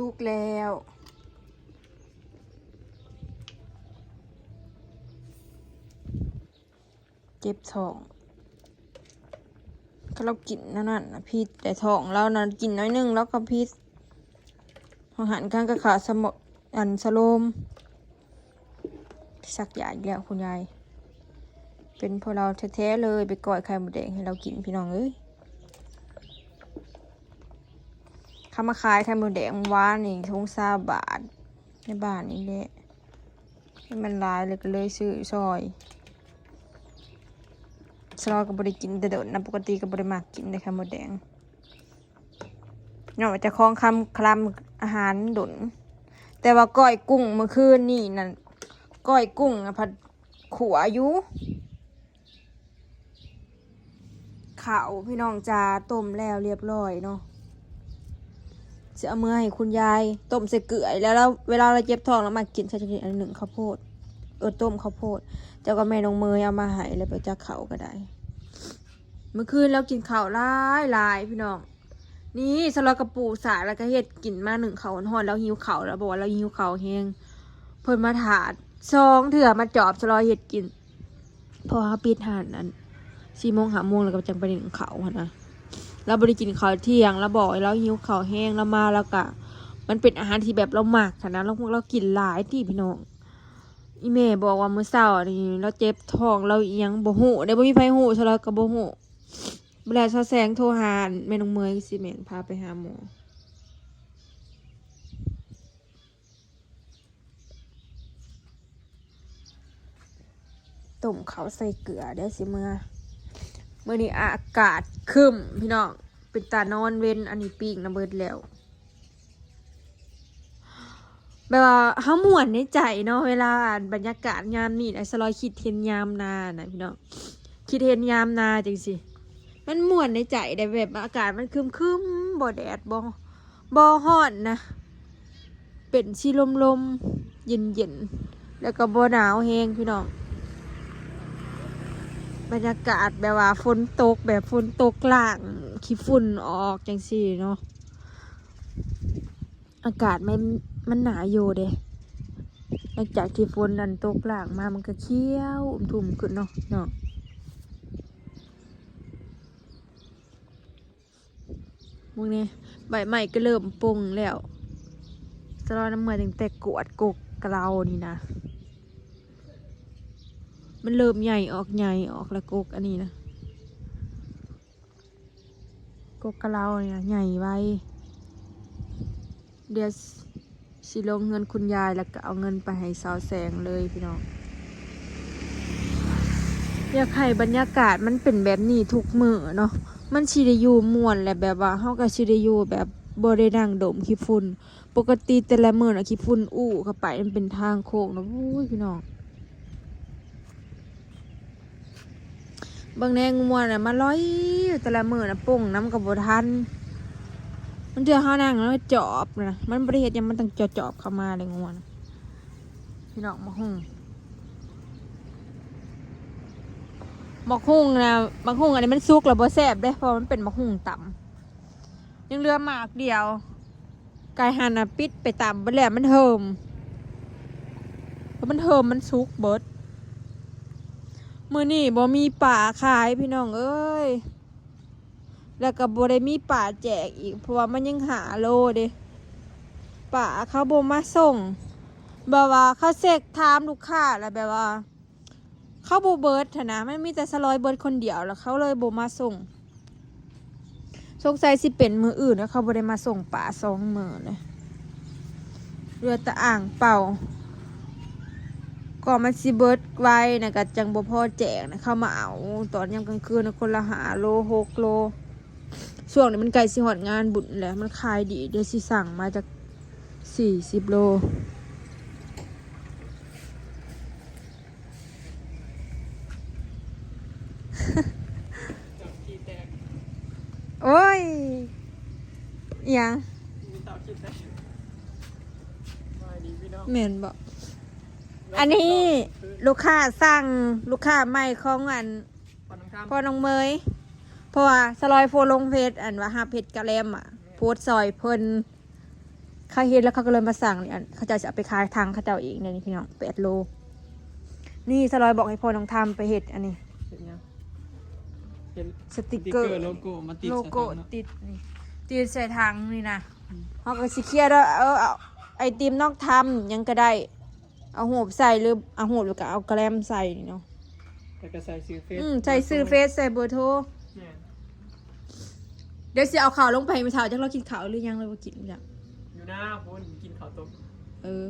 สุกแล้วเจ็บท้องก็เรากินนั่นน่ะนะพิษแต่ท้องเรานะกินน้อยนึงแล้วก็พิษอาหารข้างกระขาสมดอันสโลมสักย่าอีกแล้วคุณยาย เป็นพวกเราแท้ๆเลยไปก่อยไข่หมูแดงให้เรากินพี่น้องเอ้ย เขามาขายไข่หมูแดงว้านนี่ทงซาบาทในบ้านนี่แหละให้มันลายเลยก็เลยซื้อซอยซอยก็บริกินแต่เดินนะปกติก็บริมากกินแต่ไข่หมูแดงนอกจากของคำคลำอาหารดุนแต่ว่าก้อยกุ้งเมื่อคืนนี่นั่นก้อยกุ้งผัดขัวอยู่ข้าวพี่น้องจาต้มแล้วเรียบร้อยเนาะ จะเอามือให้คุณยายต้มใส่เกลือแล้วเราเวลาเราเจ็บท้องเรามากินใส่ชนิดอันหนึ่งข้าวโพดเออต้มข้าวโพดเจ้าก็แม่น้องเมยเอามาให้แล้วไปจักเขาก็ได้ เมื่อคืนเรากินข้าวหลายหลายพี่น้องนี่สลอกระปูสาแล้วก็เฮ็ดกินมาหนึ่งเขาวหอนแล้วหิวเขาแล้วบอกว่าเราหิวเขาวแห้งเพิ่นมาถาดซองเถื่อมาจอบสลอเฮ็ดกิน พอเขาปิดหานนั้นสี่โมงหาโมงแล้วก็จังไปหนึ่งเขาหนะ เราบริกินข้าวเที่ยงเราบอกเราหิวข้าวแห้งแล้วมาแล้วก็มันเป็นอาหารที่แบบเราหมักค่ะนะเราเรากินหลายที่พี่น้องอีเมบอกว่ามื้อเช้านี่เราเจ็บท้องเราเอียงบ่ฮู้ได้บ่มีไผฮู้ซะแล้วก็บ่ฮู้เวลาเช้าแสงโทรหาแม่น้องเมยสิแม่นพาไปหาหมอต้มเขาใส่เกลือได้สิเมื่อ มื่อนี้อากาศคึมพี่น้องเป็นตานอนเว้นอันนี้ปีกนะเบิดแล้วแบบว่าเฮามวนในใจเนาะเวลาอ่านบรรยากาศยามนี่ไอ้สลอยคิดเห็นยามนานะพี่น้องคิดเห็นยามนาจังสิมันม่วนในใจได้แบบอากาศมันคึมคึมบ่แดดบ่บ่ฮ้อนนะ เป็นชีลมลมเย็นเย็นแล้วก็บ่หนาวแฮงพี่น้อง บรรยากาศแบบว่าฝนตกแบบฝนตกล่างขี้ฝุ่นออกจังสี่เนาะอากาศมันมันหนาอยู่เด้หลังจากที่ฝนนั่นตกล่างมามันก็เขี้ยวอุ่มทุ่มขึ้นเนาะเนาะมึงนี่ใบใหม่ก็เริ่มปรุงแล้วจะรอน้ำมือตั้งแต่กวดกกกเรานี่นะ มันเริ่มใหญ่ออกใหญ่ออกแล้วกกอันนี้นะกกกะเราเนี่ยใหญ่ไว้เดี๋ยวสิลงเงินคุณยายแล้วก็เอาเงินไปให้สาวแสงเลยพี่น้องอยากให้บรรยากาศมันเป็นแบบนี้ทุกมือเนาะมันชิไดอยูมวนแหละแบบว่าเฮาก็ชิไดอยูแบบบ่ได้นั่งดมขี้ฝุ่นปกติแต่ละมื้อน่ะขี้ฝุ่นอู้เข้าไปมันเป็นทางโค้งนะโอ้ยพี่น้อง บางแนงมวนอะมาร้อยแต่ละมือน่ะปุ่งน้ำกับบทัน มันเจอห้านั่งแล้วจอบนะมันบริเหตุยังมันต้องจอบจอบเข้ามาเลยงวนพี่น้องมาหุ่งมักหุ่งนะมักหุ่งอันนี้มันซุกแล้วบ่แซ่บได้เพราะมันเป็นมักหุ่งต่ำยังเหลือหมากเดียวกายหันอะปิดไปต่ำไปแล้วมันเหิมเพราะมันเหิมมันซุกเบิด มือนี่บ่มีป่าขายพี่น้องเอ้ย แล้วก็บ่ได้มีป่าแจกอีก เพราะว่ามันยังหาโลเด้ป่าเขาบ่มาส่งแบบว่าเขาเสกถามลูกค้าแล้วแบบว่า เขาบ่เบิดหั้นนะมันมีแต่สลอยเบิร์ดคนเดียวแล้วเขาเลยบ่มาส่งสงสัยสิเป็นมืออื่นแล้วเขาบ่ได้มาส่งป่าสองมือเลยเรือตะอ่างเป่า ก่อนมันสิเบิดไว้นะก็จังบ่พอแจกนะเข้ามาเอาตอนยามกลางคืนนะคนละหาโลหกโลช่วงนี้มันใกล้สิหอดงานบุญแล้วมันขายดีเดี๋ยวสิสั่งมาจากสี่สิบโลโอ้ยอิหยังเหม็นบอก อันนี้ลูกค้าสั่งลูกค้าใหม่ของอันพ่อน้องเมยเพราะว่าสลอยโฟลงเพจอันว่าหาเพจกะแลมอะโพสต์ซอยเพิ่นเขาเฮ็ดแล้วเขาก็เลยมาสั่งนี่อันเขาจะเอาไปขายทางเขาเจ้าเองเนี่ยนี่พี่น้องแปดโล นี่สลอยบอกให้พ่อน้องทำไปเฮ็ดอันนี้ เห็นยังเห็นสติกสติ๊กเกอเกร์อร์โลโก้มาติดโลใส่โก้ถังเนาะติดนี่ติดใส่ถังนี่นะเขาก็สิเคลียร์แล้วเอาเอาไอติมนอกทำยังก็ได้ เอาหูบใส่หรือเอาหูบหรือก็เอาแกลมใส่นี่เนาะแล้วก็ใส่ซื้อเฟซอืมใส่ซื้อเฟซใส่เบอร์โทรเนี่ยเดี๋ยวสิเอาข่าวลงไปไม่เท่าจักเรากินข่าวหรือยังเลยว่ากินหรือยังอยู่หน้าคุณกินข้าวต้มเออ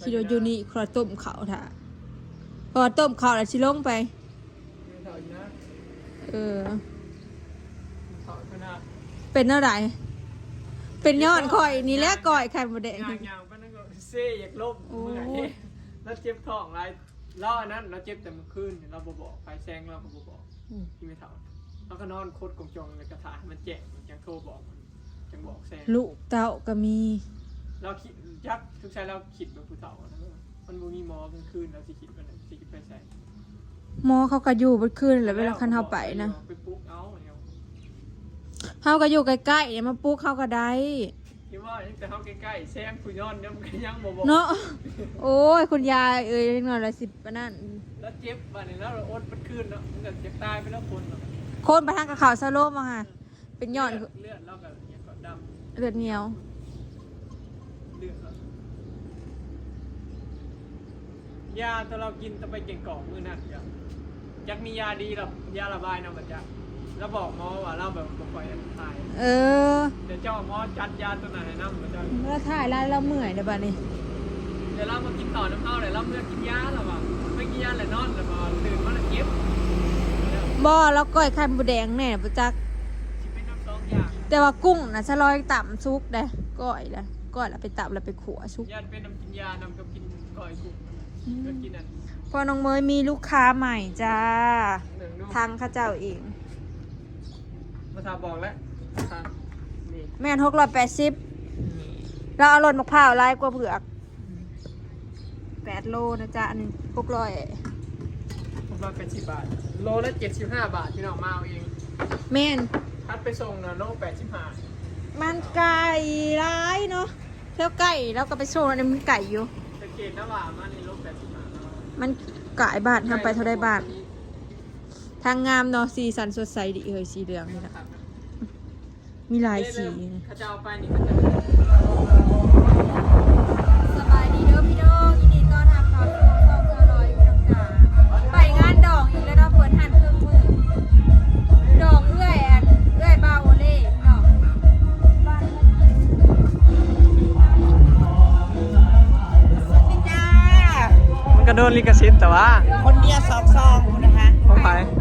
คิดว่าอยู่นี่ขอต้มข่าวถ่าพอต้มข่าวแล้วสิลงไป กินข้าวอยู่หน้าเออ กินข้าวอยู่หน้าเป็นเท่าไหร่เป็นยอดข่อยนี่แหละก่อยไข่มดแดงย่างย่างๆไปนั่นก็เซ่อยากลบโอ้เมื่อย แล้วเจ็บท้องไรเล่าอันนั้นเราเจ็บแต่เมื่อคืนเราบ่บอกไฟแซงเราก็บ่บอกอืม ที่ไม่เท่าเราก็นอนโคตรกงจองในกระถางมันแจกมันจังโทรบอกมันจังบอกแซงลูกเต้าก็มี เราคิดยักษ์ทุกชายเราคิดแบบผู้เฒ่าอะนะมันบ่มีหมอกลางคืนเราสิคิดว่าสิคิดไปใส่หมอเขาก็อยู่บนคืนแหล้วเวลาคันเฮาไปนะไปปลุกเอาเนี่ยเฮาก็อยู่ใกล้ๆเนี่ยมาปลูกเขาก็ได้ คิดว่าแต่เฮาใกล้ๆแซงผู้ย้อนเนี่ยมันก็ยังบ่บอกเนาะโอ้ยคุณยายเอ้ยเล็กน้อยละสิบปานนั้นแล้วเจ็บบัดนี้แล้วเราอดมันคืนเนาะมันก็จะตายไปแล้วคนเนาะโคนไปทางกับข่าวซาโลมาค่ะ เป็นยอดเลือดเลือดเราก็ยังก็ดำเลือดเหนียวเลือดเรายาตัวเรากินตะไปเก่งกอกมื้อนั้นก็ยักมียาดีหรอกยาระบายนำบัดจัก แล้วบอกหมอว่าเราแบบบ่ค่อยตายเออ เดี๋ยวเจ้าหมอจัดยาตัวไหนให้นำบัดจักแล้วถ่ายแล้วเราเมื่อยเดี๋ยวบัดนี้ เดี๋ยวเรามากินต่อน้ำเฮาเดี๋ยวเราเลือกกินยาแล้วบ่ไม่กินยาแล้วนอนแล้วบ่ตื่นมาแล้วเจ็บเดี๋ยวบ่แล้วก้อยไข่มดแดงแน่ประจัก สิเป็นน้ำสองอย่างแต่ว่ากุ้งนะซาลอยต่ำซุกเด้ก้อยละก้อยแล้วไปตับแล้วไปขัวซุกญาติเป็นน้ำกินยานำกับกินก้อยกุ้งก็กินอันพอน้องเมยมีลูกค้าใหม่จ้า หนึ่งลูกทางข้าเจ้าเอง มาทาบอกแล้วทางนี่แม่นหกร้อยแปดสิบเราเอารถมะพร้าวไล่กว่าเผือกแปดโลนะจ๊ะอันนี้หกร้อยผมว่าเป็นสิบบาท โลละเจ็ดสิบห้าบาทพี่น้องมาเอาเองแม่นทัดไปส่งนะโลแปดสิบห้ามันไก่ร้ายเนาะแล้วไก่แล้วก็ไปโชว์อันนี้มันไก่อยู่สังเกตนะว่ามันในโลแปดสิบห้ามันไก่บาททำไปเท่าได้บาท ทางงามเนาะสีสันสดใสดีเอ้ยสีเหลืองนี่นะมีหลายสีนะเขาจะเอาไปนี่เขาจะสบายดีเด้อพี่น้องยินดีต้อนรับเข้าสู่ช่องเธอลอยพี่น้องจ๋าไปงานดองอีกแล้วเนาะเปิดหันเครื่องมือดองเอื้อยอันเอื้อยบาโอเล่พี่น้องบ้านจ้ามันก็โดนลิขสิทธิ์แต่ว่า คนเดียวสองซองนะคะผมขายผ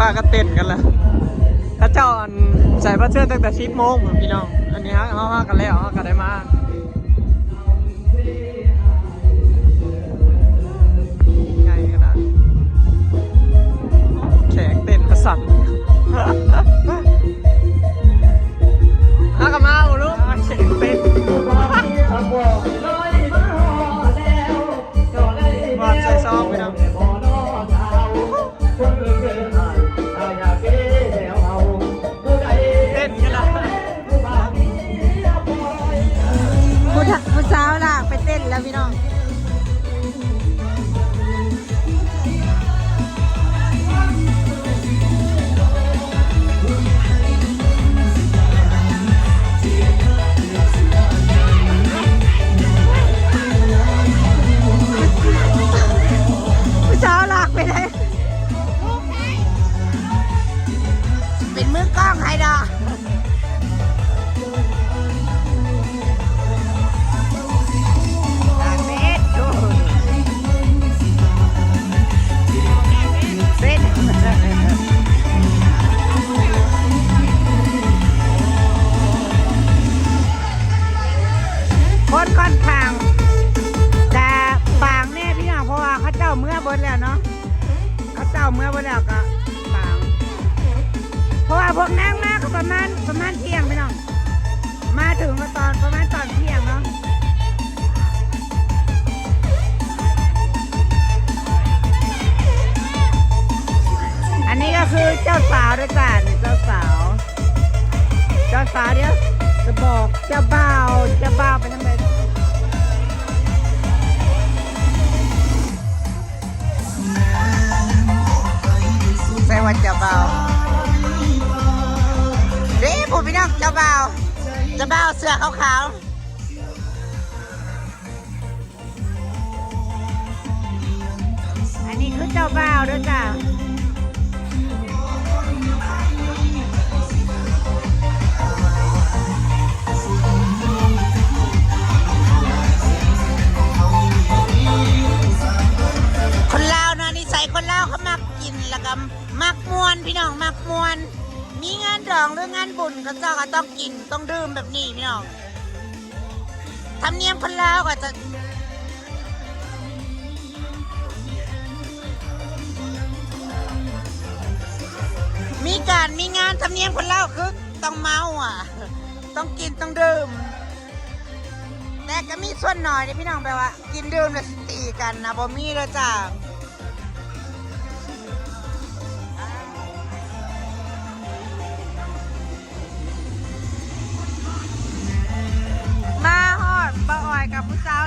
ป้าก็เต้นกันละถ้าเจ้าอันใส่ผ้าเสื้อตั้งแต่สิบโมงพี่น้อง อันนี้ฮะเขาฮากันแล้วฮากันได้มา คนค่อนข้าง แต่บางแน่พี่น้องเพราะว่าเขาเจ้าเมื่อบนแล้วเนาะเขาเจ้าเมื่อบนแล้วก็บาง เพราะว่าพวกนางมากก็ประมาณประมาณเที่ยงพี่น้อง มาถึงก็ตอนประมาณตอนเที่ยงเนาะอันนี้ก็คือเจ้าสาวด้วยกันเจ้าสาว เจ้าสาวเดี๋ยวจะบอกเจ้าบ่าวเจ้าบ่าวไปทาง จ้าวขาวๆอันนี้คือเจ้าบ่าวด้วยจ้าคนลาวเนาะนิสัยคนลาวเขามักกินแล้วก็มักมวนพี่น้องมักมวน มีงานดองหรืองานบุญก็เจ้าก็ต้องกินต้องดื่มแบบนี้พี่น้องธรรมเนียมคนลาวก็จะมีการมีงานธรรมเนียมคนเลาคือต้องเมาอะ ต้องกินต้องดื่ม แต่ก็มีส่วนหน่อยที่พี่น้องแปลว่า กินดื่มแล้วสิตีกันนะบ่มีแล้วจ้า สาว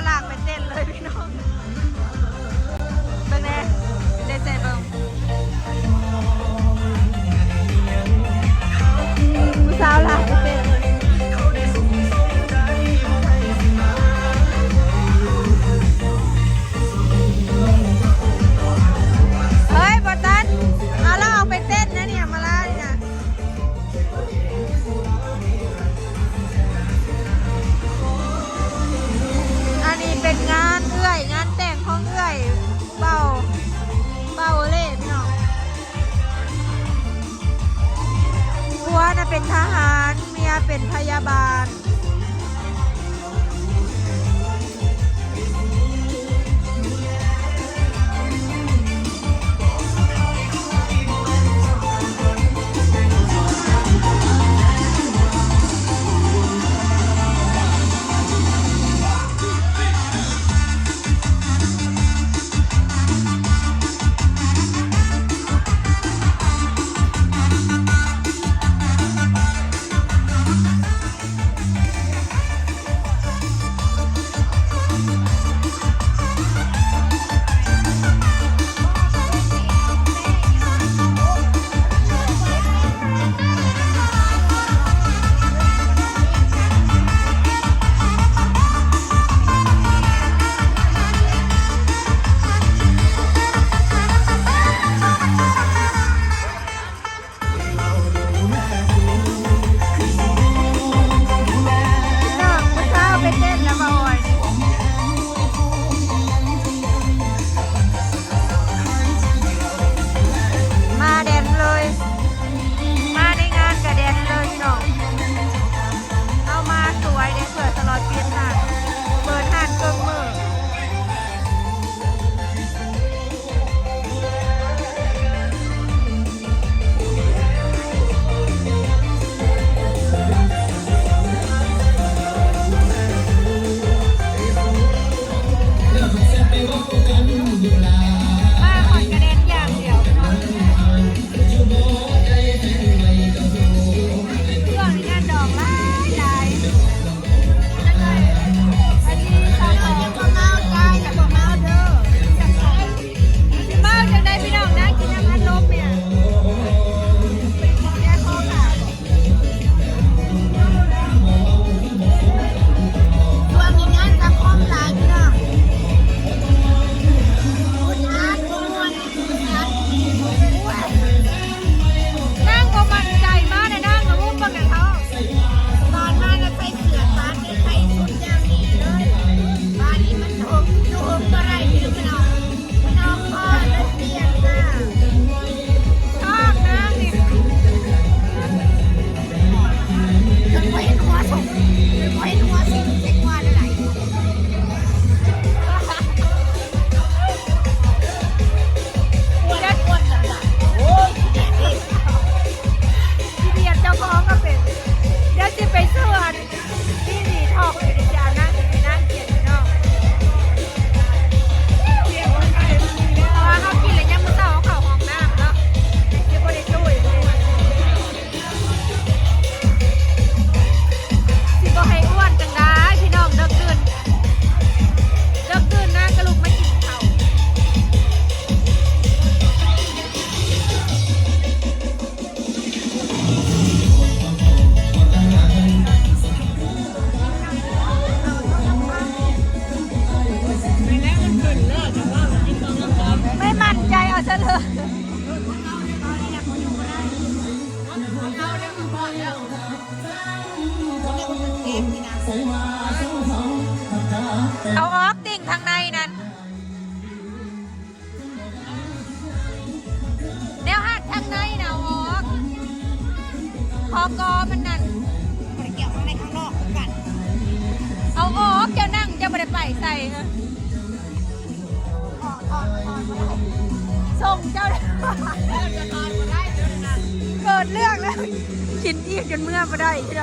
เอาออกติ่งทางในนั้นแนวหัดทางในนะเอาออกคอกอมันนั่นบริเกี่ยวข้างในข้างนอกกัน เอาออกเจ้านั่งเจ้าไม่ได้ไปใส่ฮะส่งเจ้าได้เกิดเรื่องแล้วกินอีกจนเมื่อมาได้ใช่ไหม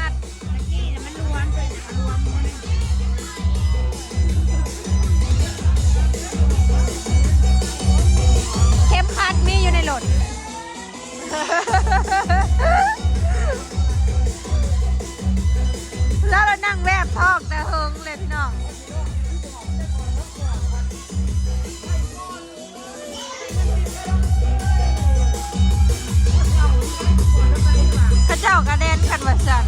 มัดตะกี้มันรวมเลยรวมเข็มขัดมีอยู่ในรถ แล้วเรานั่งแวบทอกแต่เฮิงเลยพี่น้อง เข้าเจ้ากระเด็นกันวัสัน